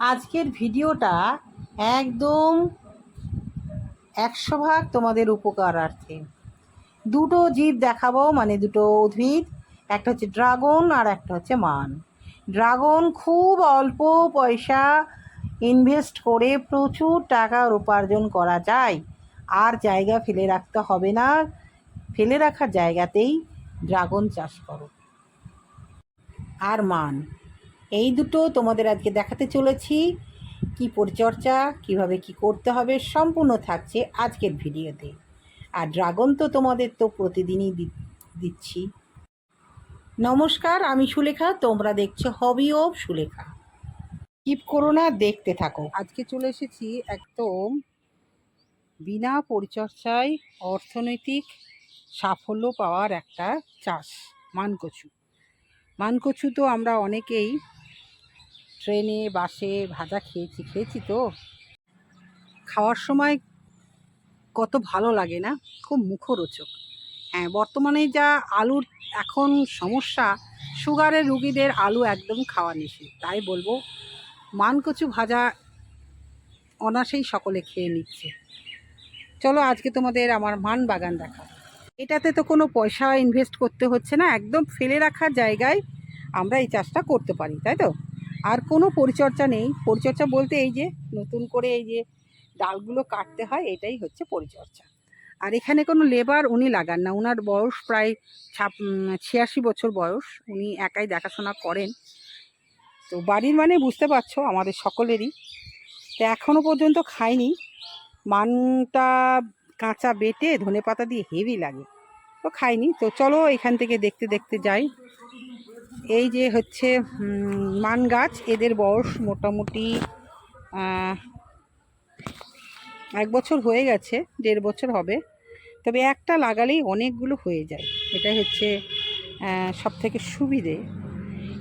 আজকের ভিডিওটা একদম একশো ভাগ তোমাদের উপকারার্থে। দুটো জীব দেখাবো মানে দুটো উদ্ভিদ, একটা হচ্ছে ড্রাগন আর একটা হচ্ছে মান। ড্রাগন খুব অল্প পয়সা ইনভেস্ট করে প্রচুর টাকা উপার্জন করা যায়। আর জায়গা ফেলে রাখতে হবে না। ফেলে রাখার জায়গাতেই ড্রাগন চাষ করো। আর মান। এই দুটো তোমাদের আজকে দেখাতে চলেছি। কি পরিচর্যা, কীভাবে কি করতে হবে, সম্পূর্ণ থাকছে আজকের ভিডিওতে। আর ড্রাগন তো তোমাদের তো প্রতিদিনই দিচ্ছি। নমস্কার, আমি সুলেখা, তোমরা দেখছ হবি অফ সুলেখা। কিপ করো না, দেখতে থাকো। আজকে চলে এসেছি একদম বিনা পরিচর্যায় অর্থনৈতিক সাফল্য পাওয়ার একটা চাষ, মানকচু। মানকচু তো আমরা অনেকেই ট্রেনে, বাসে ভাজা খেয়েছি। খেয়েছি তো? খাওয়ার সময় কত ভালো লাগে না? খুব মুখরোচক। হ্যাঁ বর্তমানে যা আলুর এখন সমস্যা, সুগারের রুগীদের আলু একদম খাওয়া নিষেধ। তাই বলব, মানকচু ভাজা অনাসেই সকলে খেয়ে নিচ্ছে। চলো আজকে তোমাদের আমার মান বাগান দেখা। এটাতে তো কোনো পয়সা ইনভেস্ট করতে হচ্ছে না। একদম ফেলে রাখার জায়গায় আমরা এই চাষটা করতে পারি, তাই তো? আর কোনো পরিচর্যা নেই। পরিচর্যা বলতে এই যে নতুন করে এই যে ডালগুলো কাটতে হয়, এটাই হচ্ছে পরিচর্যা। আর এখানে কোনো লেবার উনি লাগান না। ওনার বয়স প্রায় ছাপ ছিয়াশি বছর বয়স। উনি একাই দেখাশোনা করেন। তো বাড়ির মানে বুঝতে পারছ, আমাদের সকলেরই। তো এখনও পর্যন্ত খাইনি। মানটা কাঁচা বেটে ধনে পাতা দিয়ে হেভি লাগে। তো খাইনি। তো চলো এখান থেকে দেখতে দেখতে যাই। এই যে হচ্ছে মান গাছ, এদের বয়স মোটামুটি এক বছর হয়ে গেছে, দেড় বছর হবে। তবে একটা লাগালেই অনেকগুলো হয়ে যায়। এটা হচ্ছে সব থেকে সুবিধে।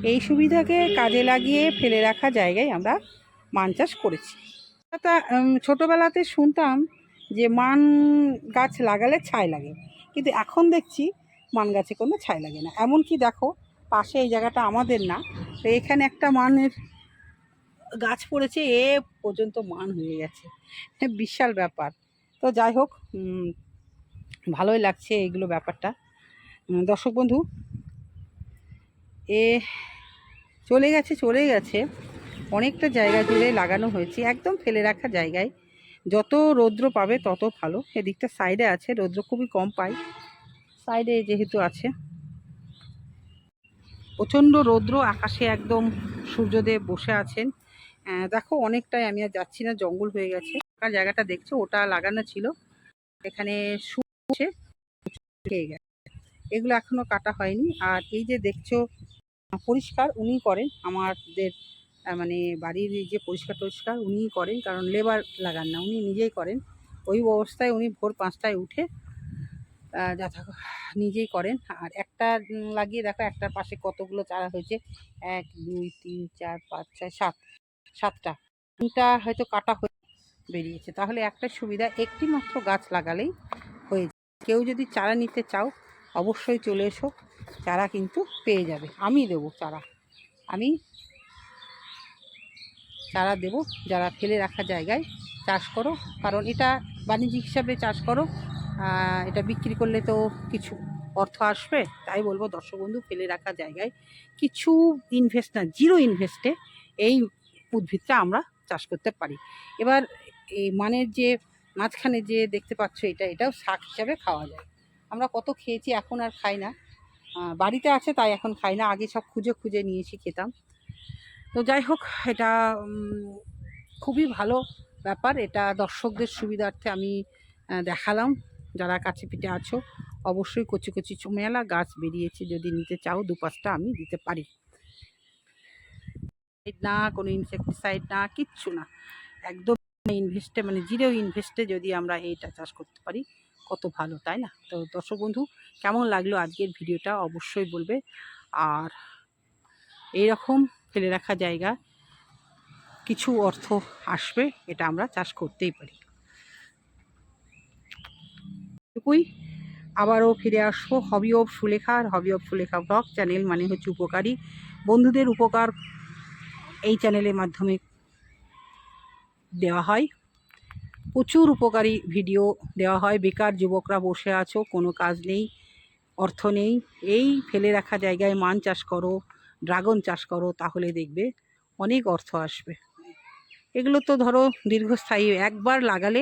এই সুবিধাকে কাজে লাগিয়ে ফেলে রাখা জায়গায় আমরা মান চাষ করেছি। তা ছোটোবেলাতে শুনতাম যে মান গাছ লাগালে ছাই লাগে। কিন্তু এখন দেখছি মান গাছে কোনো ছাই লাগে না। এমনকি দেখো পাশে এই জায়গাটা আমাদের না। তো এখানে একটা মানের গাছ পড়েছে, এ পর্যন্ত মান হয়ে গেছে। বিশাল ব্যাপার। তো যাই হোক ভালোই লাগছে এইগুলো ব্যাপারটা। দর্শক বন্ধু, এ চলে গেছে চলে গেছে। অনেকটা জায়গা জুড়ে লাগানো হয়েছে, একদম ফেলে রাখা জায়গায়। যত রৌদ্র পাবে তত ভালো। এদিকটা সাইডে আছে, রৌদ্র খুবই কম পাই সাইডে যেহেতু আছে। প্রচণ্ড রৌদ্র আকাশে একদম সূর্যদেব বসে আছেন। দেখো, অনেকটাই আমি আর যাচ্ছি না, জঙ্গল হয়ে গেছে। জায়গাটা দেখছ, ওটা লাগানো ছিল। এখানে খেয়ে গেছে। এগুলো এখনও কাটা হয়নি। আর এই যে দেখছ, পরিষ্কার উনি করেন। আমাদের মানে বাড়ির যে পরিষ্কার টরিষ্কার উনিই করেন, কারণ লেবার লাগান না, উনি নিজেই করেন। ওই অবস্থায় উনি ভোর পাঁচটায় উঠে যথা নিজেই করেন। আর একটা লাগিয়ে দেখো, একটার পাশে কতগুলো চারা হয়েছে। এক, দুই, তিন, চার, পাঁচ, ছয়, সাত, সাতটা। তিনটা হয়তো কাটা হয়ে বেরিয়েছে। তাহলে একটা সুবিধা, একটি মাত্র গাছ লাগালেই হয়ে যায়। কেউ যদি চারা নিতে চাও, অবশ্যই চলে এসো। চারা কিন্তু পেয়ে যাবে। আমি দেবো চারা। আমি চারা দেব। যারা ফেলে রাখা জায়গায় চাষ করো। কারণ এটা বাণিজ্যিক হিসাবে চাষ করো। এটা বিক্রি করলে তো কিছু অর্থ আসবে। তাই বলব দর্শক বন্ধু, ফেলে রাখা জায়গায় কিছু ইনভেস্ট না জিরো ইনভেস্টে এই উদ্ভিদটা আমরা চাষ করতে পারি। এবার এই মানের যে মাঝখানে যে দেখতে পাচ্ছ এটা, এটাও শাক হিসাবে খাওয়া যায়। আমরা কত খেয়েছি, এখন আর খাই না। বাড়িতে আছে তাই এখন খাই না, আগে সব খুঁজে খুঁজে নিয়ে এসে খেতাম। তো যাই হোক, এটা খুবই ভালো ব্যাপার। এটা দর্শকদের সুবিধার্থে আমি দেখালাম। যারা কাছে পিঠে আছো, অবশ্যই কচি কচি চুমেলা গাছ বেরিয়েছে, যদি নিতে চাও দু পাঁচটা আমি দিতে পারি। না, কোনো ইনসেকটিসাইড না, কিচ্ছু না। একদম ইনভেস্টে মানে জিরো ইনভেস্টে যদি আমরা এইটা চাষ করতে পারি, কত ভালো, তাই না? তো দর্শক বন্ধু, কেমন লাগল আজকের ভিডিওটা অবশ্যই বলবে। আর এইরকম ফেলে রাখা জায়গা, কিছু অর্থ আসবে, এটা আমরা চাষ করতেই পারি। এটুকুই। আবারও ফিরে আসব। Hobby of Sulekha R hobby of Sulekha blog channel মানে হচ্ছে উপকারী। বন্ধুদের উপকার এই চ্যানেলের মাধ্যমে দেওয়া হয়। প্রচুর উপকারী ভিডিও দেওয়া হয়। বেকার যুবকরা বসে আছো, কোনো কাজ নেই, অর্থ নেই। এই ফেলে রাখা জায়গায় মান চাষ করো, ড্রাগন চাষ করো, তাহলে দেখবে অনেক অর্থ আসবে। এগুলো তো ধরো দীর্ঘস্থায়ী। একবার লাগালে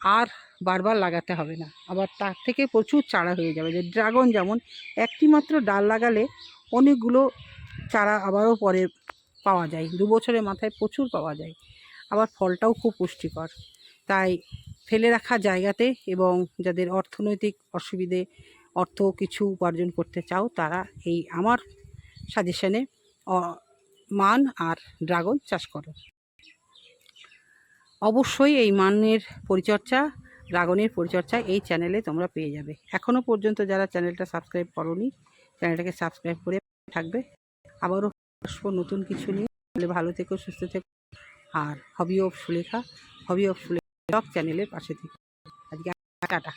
আর বারবার লাগাতে হবে না। আবার তার থেকে প্রচুর চারা হয়ে যাবে। যে ড্রাগন যেমন একটি মাত্র ডাল লাগালে অনেকগুলো চারা আবারও পরে পাওয়া যায়। দু বছরের মাথায় প্রচুর পাওয়া যায়। আবার ফলটাও খুব পুষ্টিকর। তাই ফেলে রাখা জায়গাতে এবং যাদের অর্থনৈতিক অসুবিধে, অর্থ কিছু উপার্জন করতে চাও, তারা এই আমার সাজেশনে মান আর ড্রাগন চাষ করো। অবশ্যই এই মানের পরিচর্চা ড্রাগনের পরিচর্চা এই চ্যানেলে তোমরা পেয়ে যাবে। এখনও পর্যন্ত যারা চ্যানেলটা সাবস্ক্রাইব করনি, চ্যানেলটাকে সাবস্ক্রাইব করে থাকবে। আবারও আসব নতুন কিছু নিয়ে। তাহলে ভালো থেকো, সুস্থ থেকো। আর hobby of Sulekha hobby of Sulekha চ্যানেলের পাশে থেকে। আজকে টাটা।